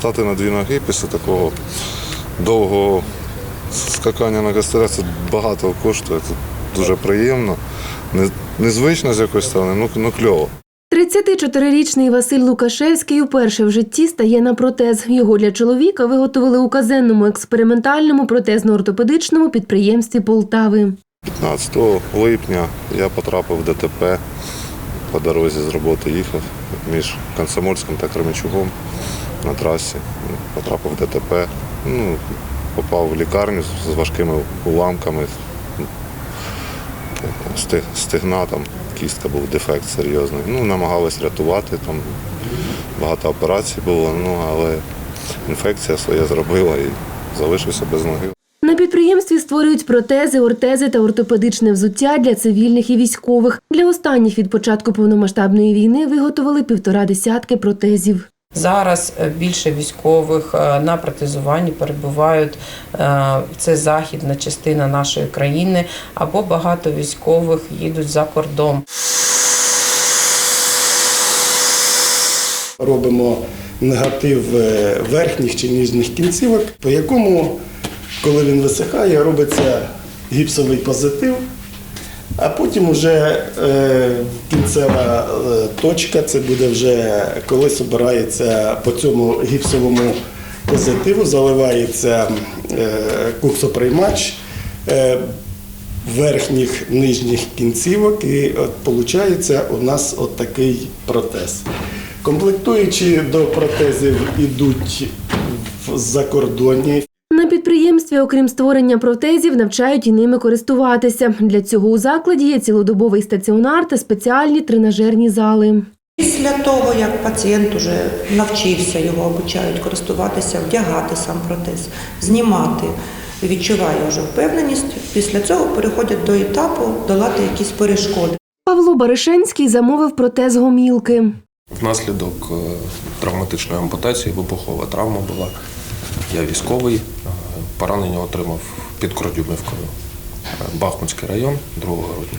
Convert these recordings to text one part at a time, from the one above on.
стати на дві ноги після такого довгого скакання на костелях це багато коштує. Це дуже приємно. Незвично з якоїсь сторони, ну, ну кльово. 34-річний Василь Лукашевський уперше в житті стає на протез. Його для чоловіка виготовили у казенному експериментальному протезно-ортопедичному підприємстві Полтави. 15 липня я потрапив в ДТП. По дорозі з роботи їхав між Комсомольським та Кременчугом на трасі. Потрапив в ДТП. Ну, попав в лікарню з важкими уламками. Сти- Стегна, там, кістка був дефект серйозний. Ну, намагались рятувати, там багато операцій було, ну, але інфекція своє зробила і залишився без ноги. На підприємстві створюють протези, ортези та ортопедичне взуття для цивільних і військових. Для останніх від початку повномасштабної війни виготовили півтора десятки протезів. Зараз е, більше військових е, на протезуванні перебувають. е, Це західна частина нашої країни, або багато військових їдуть за кордон. робимо негатив верхніх чи нижніх кінцівок, по якому, коли він висихає, робиться гіпсовий позитив, а потім вже е, кінцева е, точка, це буде вже коли збирається по цьому гіпсовому позитиву, заливається е, куксоприймач. е, верхніх нижніх кінцівок, і от виходить у нас от такий протез. Комплектуючі до протезів йдуть в закордонні. На підприємстві, окрім створення протезів, навчають і ними користуватися. Для цього у закладі є цілодобовий стаціонар та спеціальні тренажерні зали. Після того, як пацієнт уже навчився, його обучають користуватися, вдягати сам протез, знімати, відчуває вже впевненість, після цього переходять до етапу долати якісь перешкоди. Павло Баришенський замовив протез гомілки. Внаслідок е, травматичної ампутації вибухова травма була. Я військовий, поранення отримав під Кордюмівкою, Бахмутський район 2 грудня.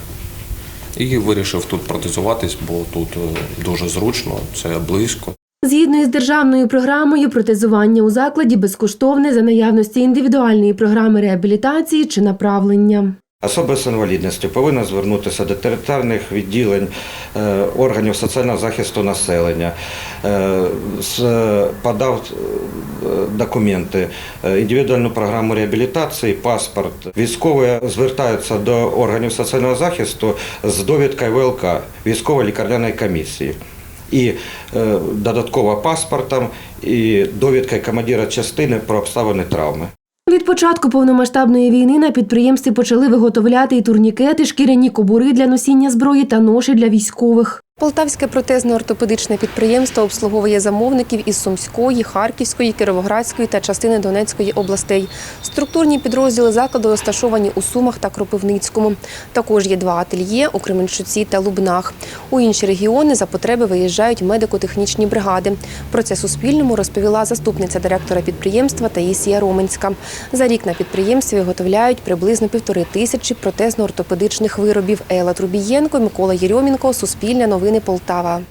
І вирішив тут протезуватись, бо тут е, дуже зручно, це близько. Згідно із державною програмою, протезування у закладі безкоштовне за наявності індивідуальної програми реабілітації чи направлення. Особа з інвалідністю повинна звернутися до територіальних відділень е, органів соціального захисту населення, е, подав е, документи, індивідуальну програму реабілітації, паспорт. Військові звертаються до органів соціального захисту з довідкою ВЛК військово-лікарняної комісії. І додатково паспортом і довідкою командира частини про обставини травми. Від початку повномасштабної війни на підприємстві почали виготовляти і турнікети, шкіряні кобури для носіння зброї та ноші для військових. Полтавське протезно-ортопедичне підприємство обслуговує замовників із Сумської, Харківської, Кіровоградської та частини Донецької областей. Структурні підрозділи закладу розташовані у Сумах та Кропивницькому. Також є два ательє у Кременчуці та Лубнах. У інші регіони за потреби виїжджають медико-технічні бригади. Про це Суспільному розповіла заступниця директора підприємства Таїсія Роменська. За рік на підприємстві виготовляють приблизно півтори тисячі протезно-ортопедичних виробів. Ела Трубієнко, Микола Єрьомінко, Суспільне новини Полтава.